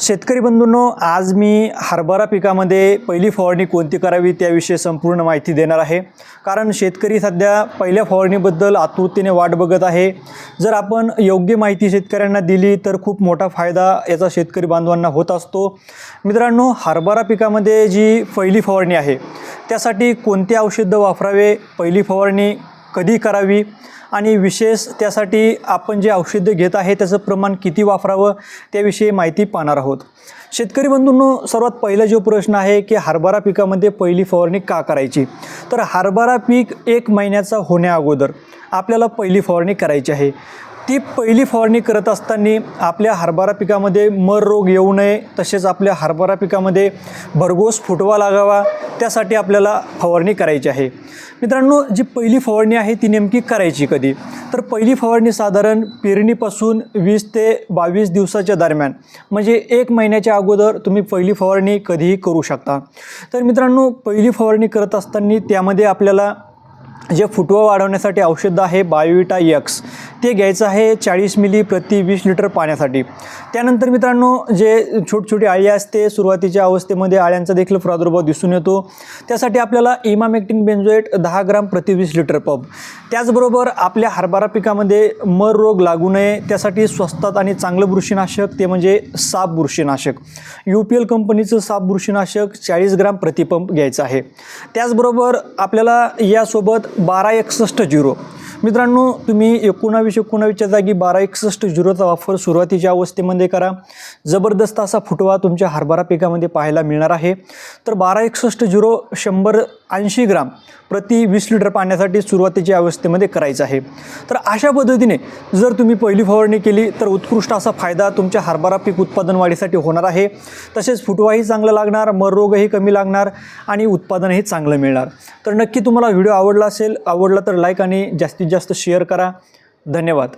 शेतकरी बंधूंनो आज मी हरभरा पिकामध्ये पहिली फवारणी कोणती करावी त्याविषयी संपूर्ण माहिती देणार आहे. कारण शेतकरी सध्या पहिल्या फवारणीबद्दल आतुरतेने वाट बघत आहे. जर आपण योग्य माहिती शेतकऱ्यांना दिली तर खूप मोठा फायदा याचा शेतकरी बांधवांना होत असतो. मित्रांनो हरभरा पिकामध्ये जी पहिली फवारणी आहे त्यासाठी कोणते औषधं वापरावे? पहिली फवारणी कधी करावी? आणि विशेष त्यासाठी आपण जे औषधं घेत आहे त्याचं प्रमाण किती वापरावं त्याविषयी माहिती पाहणार आहोत. शेतकरी बंधूंनो सर्वात पहिला जो प्रश्न आहे की हरभरा पिकामध्ये पहिली फवारणी का करायची? तर हरभरा पीक एक महिन्याचा होण्याअगोदर आपल्याला पहिली फवारणी करायची आहे. ती पहिली फवारणी करत असताना आपल्या हरभरा पिकामध्ये मर रोग येऊ नये तसेच आपल्या हरभरा पिकामध्ये भरघोस फुटवा लागावा त्यासाठी आपल्याला फवारणी करायची आहे. मित्रांनो जी पहिली फवारणी आहे ती नेमकी करायची कधी? तर पहिली फवारणी साधारण पेरणीपासून वीस ते बावीस दिवसाच्या दरम्यान म्हणजे एक महिन्याच्या अगोदर तुम्ही पहिली फवारणी कधीही करू शकता. तर मित्रांनो पहिली फवारणी करत असताना त्यामध्ये आपल्याला जे फुटवा वाढवण्यासाठी औषध आहे बायोविटा यक्स. ते घ्यायचं आहे चाळीस मिली प्रति वीस लिटर पाण्यासाठी. त्यानंतर मित्रांनो जे छोटछोटी छोटी आळी असते सुरुवातीच्या अवस्थेमध्ये आळ्यांचा देखील प्रादुर्भाव दिसून येतो. त्यासाठी आपल्याला इमामेक्टिन बेन्झोएट दहा ग्राम प्रति वीस लिटर पंप त्याचबरोबर आपल्या हरभरा पिकामध्ये मर रोग लागू नये त्यासाठी स्वस्तात आणि चांगलं बुरशीनाशक ते म्हणजे साप बुरशीनाशक. यू पी एल कंपनीचं साप बुरशीनाशक चाळीस ग्राम प्रतिपंप घ्यायचं आहे. त्याचबरोबर आपल्याला यासोबत बारा एकसष्ट झिरो. मित्रांनो तुम्ही एकोणावीस एकोणावीसच्या जागी बारा एकसष्ट झिरोचा वापर सुरुवातीच्या अवस्थेमध्ये करा. जबरदस्त असा फुटवा तुमच्या हरभरा पिकामध्ये पाहायला मिळणार आहे. तर बारा एकसष्ट झिरो शंभर ऐंशी ग्राम प्रति वीस लिटर पाण्यासाठी सुरुवातीच्या अवस्थेमध्ये करायचं आहे. तर अशा पद्धतीने जर तुम्ही पहिली फवारणी केली तर उत्कृष्ट असा फायदा तुमच्या हरभरा पीक उत्पादन वाढीसाठी होणार आहे. तसेच फुटवाही चांगला लागणार मर रोगही कमी लागणार आणि उत्पादनही चांगलं मिळणार. तर नक्की तुम्हाला व्हिडिओ आवडला असेल आवडला तर लाईक आणि जास्तीत जास्त शेअर करा. धन्यवाद.